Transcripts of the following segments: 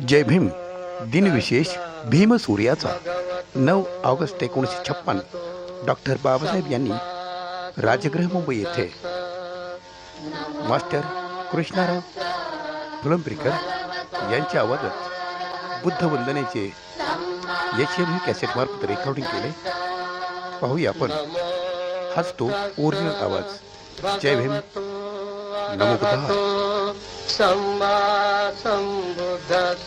जय भीम. दिनविशेष भीमसूर्याचा. नऊ ऑगस्ट एकोणीसशे छप्पन. डॉक्टर बाबासाहेब यांनी राजगृह मुंबई येथे. मास्टर कृष्णाराव फुलंब्रीकर यांच्या आवाजात बुद्धवंदनेचे एच एम कॅसेटमार्फत रेकॉर्डिंग केले. पाहूया आपण. हाच तो ओरिजिनल आवाज. जय भीम. नमो बुद्धाय.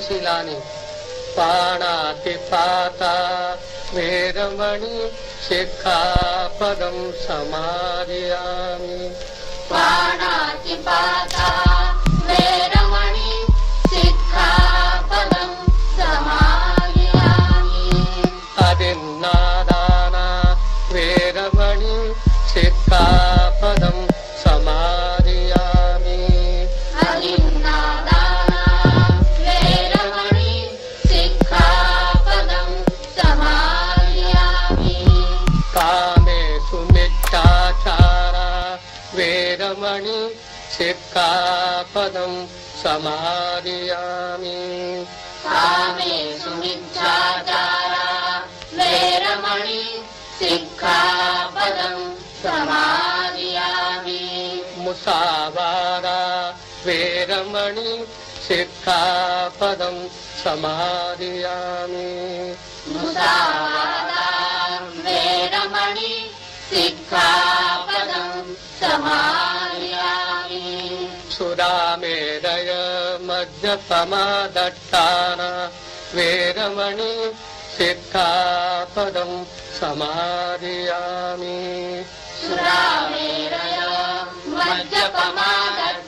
శీలాని పాణాతి పాత వేరమణి శిఖాపదం సమాధియామి. పాణాతి పాత சிக்காபதம் சமாதியாமி காமே சுமிச்சாச்சாரா வேரமணி சிக்காபதம் சமாதியாமி முசாவாரா வேரமணி சிக்காபதம் சமாதியாமி முசாவாரா வேரமணி சிக்காபதம் சமாதி सुरामेरय मध्यपमादट्टाना वेरमणि शिक्षापदं समादयामि सुरामेरय मद्यपमादर्थाना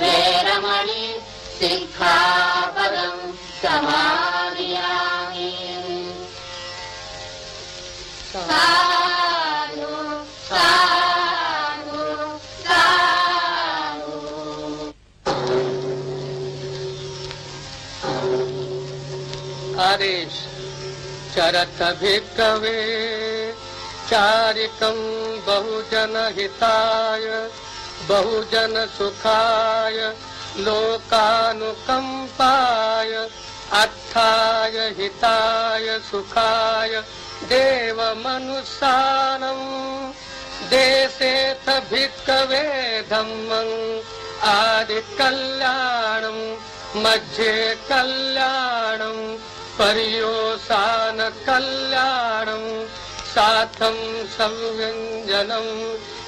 वेरमणि सिक्खापदं समादयामि हरीश चरत भिक्कवे चारिकं बहुजनहिताय बहुजनसुखाय लोकानुकम्पाय अर्थाय हिताय सुखाय देवमनुसानम् देशेऽथ भिक्कवे धम्मम् आदिकल्याणम् मध्ये कल्याणम् पर्योसान कल्याणम् साथं संव्यञ्जनम्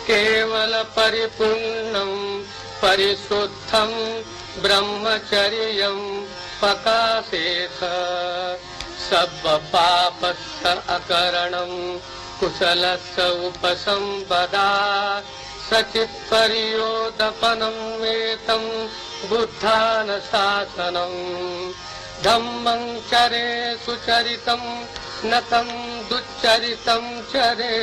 केवल परिपूर्णम् परिशुद्धम् ब्रह्मचर्यम् पकासेथ सर्वपापस्य अकरणम् कुशलस्य उपसम्पदा सचित्पर्योदपनम् वेतम् बुद्धानशासनम् धम्मं चरे सुचरितं न तं दुच्चरितं चरे।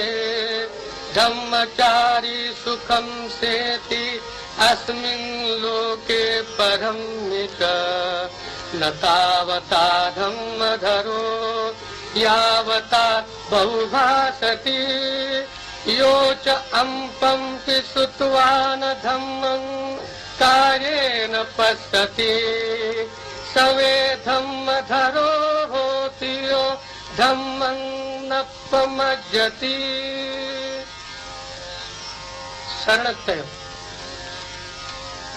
धम्मचारी सुखं सेति अस्मिन् लोके परं च न तावता धम्मधरो यावता बहुभासति। यो च अम्पं पिसुत्वा न धम्मं कार्येण पश्यति। सवे धम्मधरो होति यो धम्मं न प्रमज्जति शरणत्य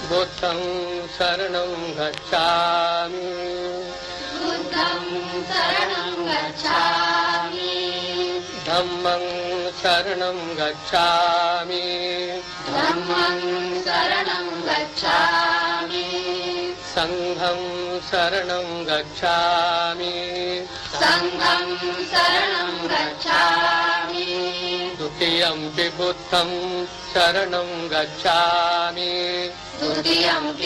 बुद्धं शरणं गच्छामि। बुद्धं शरणं गच्छामि। धम्मं शरणं गच्छामि। धम्मं शरणं गच्छामि। सङ्घं शरणं गच्छामि। द्वितीयं विबुद्धं शरणं गच्छामि। द्वितीयं